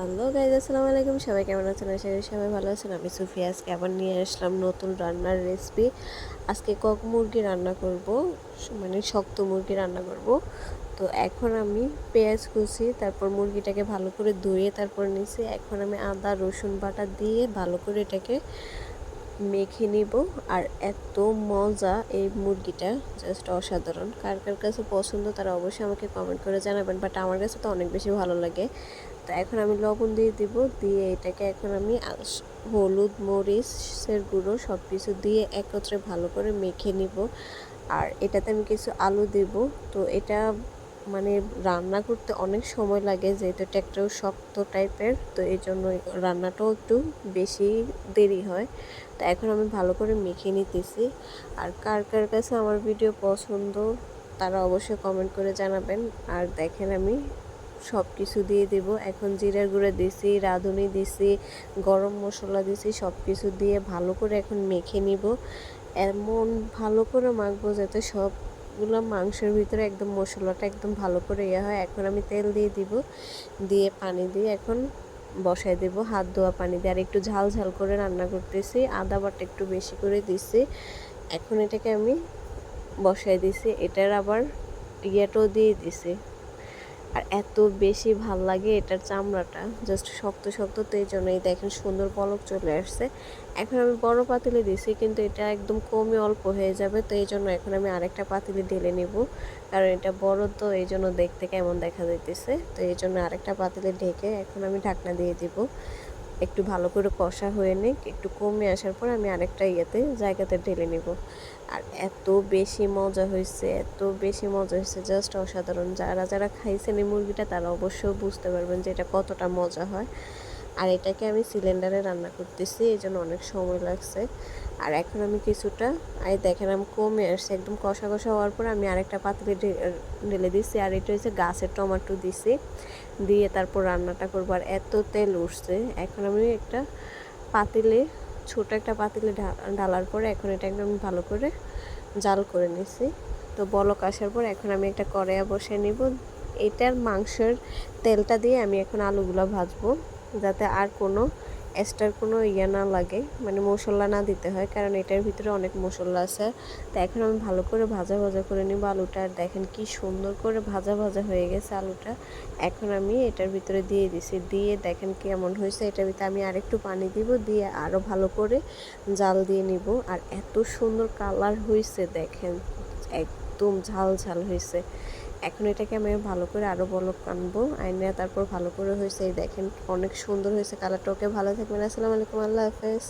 Hello guys, আসসালামু আলাইকুম। সবাই কেমন আছেন? আশা করি সবাই ভালো আছেন। আমি সুফিয়া। আজকে আবার নিয়ে আসলাম নতুন রান্নার রেসিপি আজকে কক মুরগি রান্না করব মানে শক্ত মুরগি রান্না করব। তো এখন আমি পেঁয়াজ কুচি, তারপর মুরগিটাকে ভালো করে ধুয়ে তারপর নিছি এখন আমি আদা, রসুন বাটা দিয়ে ভালো করে এটাকে মেখে নিব। আর এত মজা এই মুরগিটা জাস্ট অসাধারণ। কার কার কাছে পছন্দ তারা অবশ্যই আমাকে কমেন্ট করে জানাবেন বাট আমার কাছে তো অনেক বেশি ভালো লাগে। তো এখন আমি লবণ দিয়ে দিব, দিয়ে এটাকে এখন আমি হলুদ মরিচের গুঁড়ো সব কিছু দিয়ে একত্রে ভালো করে মেখে নিব। আর এটাতে আমি কিছু আলু দেব। তো এটা মানে রান্না করতে অনেক সময় লাগে, যেহেতু এটা একটু শক্ত টাইপের তো এই জন্য রান্নাটাও একটু বেশি দেরি হয়। তো এখন আমি ভালো করে মেখে নিতেছি। আর কার কার কাছে আমার ভিডিও পছন্দ, তারা অবশ্যই কমেন্ট করে জানাবেন। আর দেখেন আমি সব কিছু দিয়ে দেব। এখন জিরার গুঁড়ো দিছি, রাঁধুনি দিছি, গরম মশলা দিছি সব কিছু দিয়ে ভালো করে এখন মেখে নিব। এমন ভালো করে মাখবো যাতে সবগুলো মাংসের ভিতরে একদম মশলাটা একদম ভালো করে ইয়ে হয়। এখন আমি তেল দিয়ে দিব, দিয়ে পানি দিয়ে এখন বসাই দেব, হাত ধোয়া পানি দিয়ে। আর একটু ঝাল ঝাল করে রান্না করতেছি, আদা বাটা একটু বেশি করে দিছি। এখন এটাকে আমি বসাই দিছি, এটার আবার ইয়েটাও দিয়ে দিছি। আর এত বেশি ভালো লাগে এটার চামড়াটা। জাস্ট শক্ত শক্ত তো এই জন্যই দেখেন সুন্দর পলক চলে আসছে। এখন আমি বড় পাতিলে দিছি, কিন্তু এটা একদম কমে অল্প হয়ে যাবে, তো এই জন্য এখন আমি আরেকটা পাতিলে ঢেলে নেব। কারণ এটা বড় তো, এই জন্য দেখতে কেমন দেখা যাইতেছে। তো এই জন্য আরেকটা পাতিলে ঢেকে এখন আমি ঢাকনা দিয়ে দিব। একটু ভালো করে কষা হয়ে নিক, একটু কমে আসার পর আমি আরেকটা ইয়েতে জায়গাতে ঢেলে নিব। আর এত বেশি মজা হয়েছে এত বেশি মজা হয়েছে জাস্ট অসাধারণ। যারা যারা খাইছেন এই মুরগিটা, তারা অবশ্যই বুঝতে পারবেন যে এটা কতটা মজা হয়। আর এটাকে আমি সিলিন্ডারে রান্না করতেছি, এই জন্য অনেক সময় লাগছে। আর এখন আমি কিছুটা আর দেখেন আমি কমে আসছে, একদম কষা কষা হওয়ার পর আমি আরেকটা পাতিলে ঢেলে দিচ্ছি আর এটা হচ্ছে গাছের টমাটো দিছি। দিয়ে তারপর রান্নাটা করব, আর এত তেল উঠছে। এখন আমি একটা পাতিলে, ছোট একটা পাতিলে ঢালার পরে এখন এটা একদম ভালো করে জাল করে নিছি। তো বলক আসার পর এখন আমি একটা কড়াইয়া বসে নিব। এটার মাংসের তেলটা দিয়ে আমি এখন আলুগুলো ভাজবো। যাতে আর কোনো এক্সট্রার কোনো ইয়ে না লাগে মানে মশলা না দিতে হয়, কারণ এটার ভিতরে অনেক মশলা আছে। তো এখন আমি ভালো করে ভাজা ভাজা করে নিব। আলুটা আর দেখেন কি সুন্দর করে ভাজা ভাজা হয়ে গেছে আলুটা। এখন আমি এটার ভিতরে দিয়ে দিছি। দিয়ে দেখেন কেমন হয়েছে। এটার ভিতরে আমি আরেকটু পানি দিব, দিয়ে আরও ভালো করে জাল দিয়ে নিব। আর এত সুন্দর কালার হয়েছে দেখেন, একদম ঝাল ঝাল হয়েছে। এখন এটাকে আমি ভালো করে আরও বলক আনব। আইনে তারপর ভালো করে হয়েছে দেখেন অনেক সুন্দর হয়েছে, কালারটা ওকে ভালো থাকবেন। আসসালামু আলাইকুম, আল্লাহ হাফেজ।